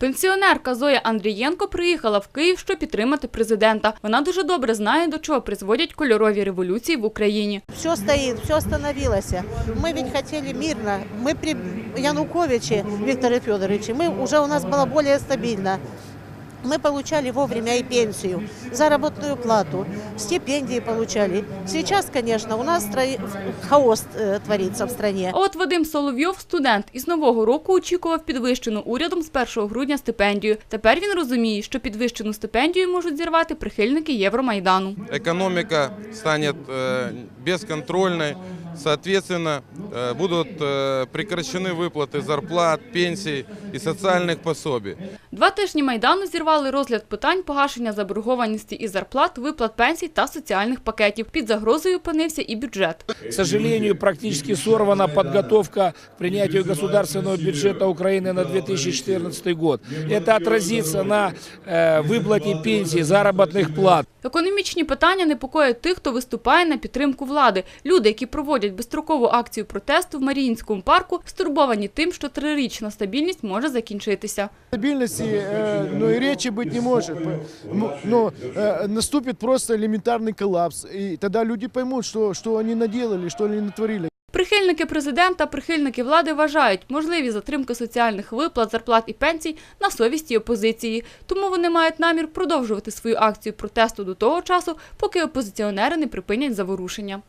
Пенсіонерка Зоя Андрієнко приїхала в Київ, щоб підтримати президента. Вона дуже добре знає, до чого призводять кольорові революції в Україні. Все стоит, все остановилось. Мы ведь хотели мирно. Мы при Януковиче Викторе Федоровиче, мы уже у нас было более стабильно. Мы получали вовремя и пенсию, заработную плату, стипендии получали. Сейчас, конечно, у нас стро- хаос э, творится в стране. А от Вадим Соловйов, студент, із нового року очікував підвищену урядом з 1 грудня стипендію. Тепер він розуміє, що підвищену стипендію можуть зірвати прихильники Євромайдану. экономика станет э, бесконтрольной, соответственно, э, будут э, прекращены выплаты зарплат, пенсий и социальных пособий. Два тижні майдану зірвали розгляд питань погашення заборгованості і зарплат, виплат пенсій та соціальних пакетів. Під загрозою опинився і бюджет. К сожалению, практически сорвана подготовка к принятию государственного бюджета Украины на 2014 год. Это отразится на э, выплате пенсий, заработных плат. Економічні питання непокоять тих, хто виступає на підтримку влади. Люди, які проводять безстрокову акцію протесту в Маріїнському парку, стурбовані тим, що трирічна стабільність може закінчитися. Стабильности э, ну, и речи быть не может. М- Но э, наступит просто элементарный коллапс. И тогда люди поймут, что, что они наделали, что они натворили. Прихильники президента, прихильники влади вважають можливі затримки соціальних виплат, зарплат і пенсій на совісті опозиції. Тому вони мають намір продовжувати свою акцію протесту до того часу, поки опозиціонери не припинять заворушення.